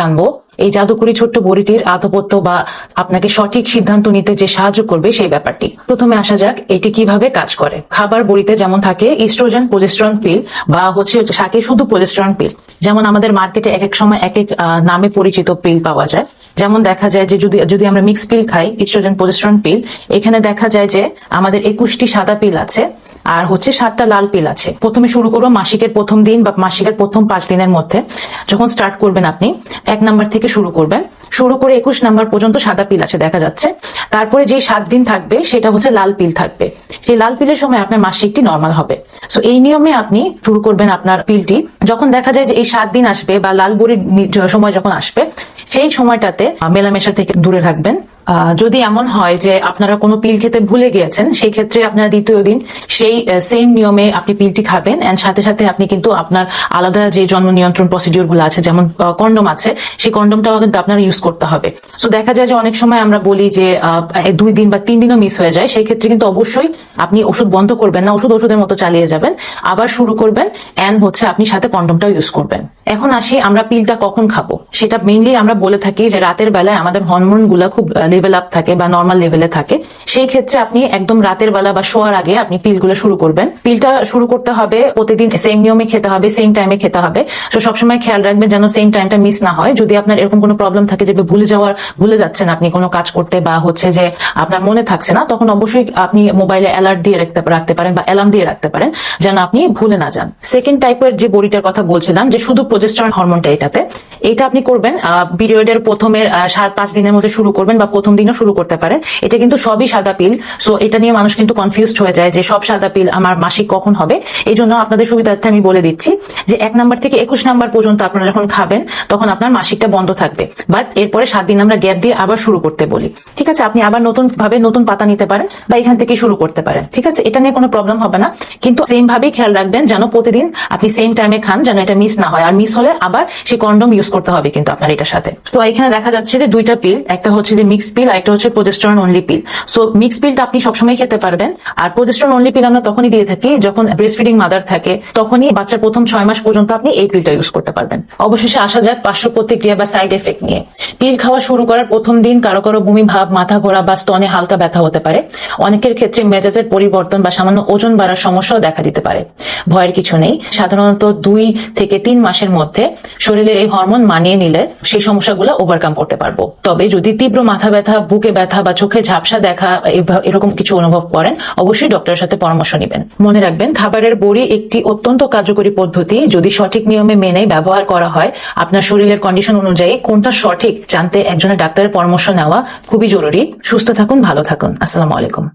জানব, এই জাদুকরি ছোট্ট বড়িটির আধিপত্য বা আপনাকে সঠিক সিদ্ধান্ত নিতে যে সাহায্য করবে সেই ব্যাপারটি। প্রথমে আসা যাক, এটি কীভাবে কাজ করে। খাবার বড়িতে যেমন থাকে ইস্ট্রোজেন, প্রজেস্ট্রন পিল বা হচ্ছে থাকে শুধু প্রজেস্ট্রন পিল। যেমন আমাদের মার্কেটে এক এক সময় এক এক নামে পরিচিত পিল পাওয়া যায়। যেমন দেখা যায় যে যদি যদি আমরা মিক্স পিল খাই, ইস্ট্রোজেন, প্রজেস্ট্রন পিল, এখানে দেখা যায় যে আমাদের একুশটি সাদা পিল আছে। আর হচ্ছে সাতটা লাল পিল আছে। প্রথমে শুরু করব মাসিকের প্রথম দিন বা মাসিকের প্রথম পাঁচ দিনের মধ্যে। যখন স্টার্ট করবেন আপনি, এক নাম্বার থেকে শুরু করবেন। শুরু করে একুশ নাম্বার পর্যন্ত সাদা পিল আছে, দেখা যাচ্ছে। তারপরে যে সাত দিন থাকবে, সেটা হচ্ছে লাল পিল থাকবে। সেই লাল পিলের সময় আপনার মাসিকটি নর্মাল হবে। সো এই নিয়মে আপনি শুরু করবেন আপনার পিলটি। যখন দেখা যায় যে এই সাত দিন আসবে বা লাল বড়ির সময় যখন আসবে, সেই সময়টাতে মেলামেশা থেকে দূরে থাকবেন। যদি এমন হয় যে আপনারা কোনো পিল খেতে ভুলে গিয়েছেন সেই ক্ষেত্রে আপনারা দ্বিতীয় দিন সেই সেম নিয়মে আপনি পিলটি খাবেন। এন্ড সাথে সাথে আপনি কিন্তু আপনার আলাদা যে জন্ম নিয়ন্ত্রণ প্রসিডিউরগুলো আছে, যেমন কন্ডম আছে, সেই কন্ডমটাও কিন্তু আপনার ইউজ করতে হবে। সো দেখা যায় যে অনেক সময় আমরা বলি যে দুই দিন বা তিন দিনও মিস হয়ে যায়। সেই ক্ষেত্রে কিন্তু অবশ্যই আপনি ওষুধ বন্ধ করবেন না, ওষুধ ওষুধের মতো চালিয়ে যাবেন। আবার শুরু করবেন এন্ড হচ্ছে আপনি সাথে কন্ডমটাও ইউজ করবেন। এখন আসি আমরা পিলটা কখন খাব? সেটা মেইনলি আমরা বলে থাকি যে রাতের বেলায় আমাদের হরমোনগুলা খুব লেভেল আপ থাকে বা নর্মাল লেভেলে থাকে, সেই ক্ষেত্রে আপনি একদম রাতের বেলা বা শোয়ার আগে আপনি পিলগুলো শুরু করবেন। পিলটা শুরু করতে হবে প্রতিদিন সেম নিয়মে খেতে হবে সেম টাইমে খেতে হবে। তো সবসময় খেয়াল রাখবেন যেন সেম টাইমটা মিস না হয়। যদি আপনার এরকম কোনো প্রবলেম থাকে যে ভুলে যাওয়ার, ভুলে যাচ্ছেন আপনি কোনো কাজ করতে বা হচ্ছে যে আপনার মনে থাকছে না, তখন অবশ্যই আপনি মোবাইলে অ্যালার্ট দিয়ে রাখতে রাখতে পারেন বা অ্যালার্ম দিয়ে রাখতে পারেন যেন আপনি ভুলে না যান। সেকেন্ড টাইপের যে বড়িটার কথা বলছিলাম, যে শুধু প্রজেস্ট্রন হরমোনটা এটাতে, এটা আপনি করবেন পিরিয়ডের প্রথমের সাত, পাঁচ দিনের মধ্যে শুরু করবেন বা প্রথম দিনও শুরু করতে পারেন এটা কিন্তু সবই সাদা পিল। সো এটা নিয়ে মানুষ কিন্তু কনফিউজড হয়ে যায় যে সব সাদা পিল আমার মাসিক কখন হবে। এই জন্য আপনাদের সুবিধার্থে আমি বলে দিচ্ছি যে এক নাম্বার থেকে একুশ নাম্বার পর্যন্ত আপনারা যখন খাবেন, তখন আপনার মাসিকটা বন্ধ থাকবে। বাট এরপরে সাত দিন আমরা গ্যাপ দিয়ে আবার শুরু করতে বলি। ঠিক আছে? আপনি আবার নতুন ভাবে নতুন পাতা নিতে পারেন বা এখান থেকে শুরু করতে পারেন। ঠিক আছে? এটা নিয়ে কোনো প্রবলেম হবে না। কিন্তু সেম ভাবেই খেয়াল রাখবেন যেন প্রতিদিন আপনি সেম টাইমে খান যেন এটা মিস না হয়। আর মিস হলে আবার সেই কন্ডম ইউজ করতে হবে কিন্তু আপনার এটার সাথে। তো এখানে দেখা যাচ্ছে যে দুইটা পিল, একটা হচ্ছে যে মিক্স পিল আর একটা হচ্ছে progesterone only pill so mix পিলটা আপনি সবসময় খেতে পারবেন। আর প্রোজেস্টরন অনলি পিল আমরা তখনই দিয়ে থাকি যখন ব্রেস্ট ফিডিং মাদার থাকে, তখনই বাচ্চার প্রথম ছয় মাস পর্যন্ত আপনি এই পিলটা ইউজ করতে পারবেন। অবশেষে আসা যাক পার্শ্ব প্রতিক্রিয়া বা সাইড এফেক্ট নিয়ে। পিল খাওয়া শুরু করার প্রথম দিন কারও কারও বমি ভাব, মাথা ঘোরা বা স্তনে হালকা ব্যথা হতে পারে। অনেকের ক্ষেত্রে মেজাজের পরিবর্তন বা সামান্য ওজন বাড়ার সমস্যাও দেখা দিতে পারে। ভয়ের কিছু নেই। সাধারণত দুই থেকে তিন মাসের মধ্যে শরীরের এই হরমোন মানিয়ে নিলে সেই সমস্যাগুলো ওভারকাম করতে পারব। তবে যদি তীব্র মাথা ব্যথা বুকে ব্যথা বা চোখে ঝাপসা দেখা এরকম কিছু অনুভব করেন, অবশ্যই ডক্টরের সাথে পরামর্শ নেবেন। মনে রাখবেন, খাবারের বড়ি একটি অত্যন্ত কার্যকরী পদ্ধতি। যদি সঠিক নিয়মে মেনে ব্যবহার করা হয়, আপনার শরীরের কন্ডিশন অনুযায়ী কোনটা সঠিক জানতে একজনের ডাক্তারের পরামর্শ নেওয়া খুবই জরুরি। সুস্থ থাকুন, ভালো থাকুন। আসসালামু আলাইকুম।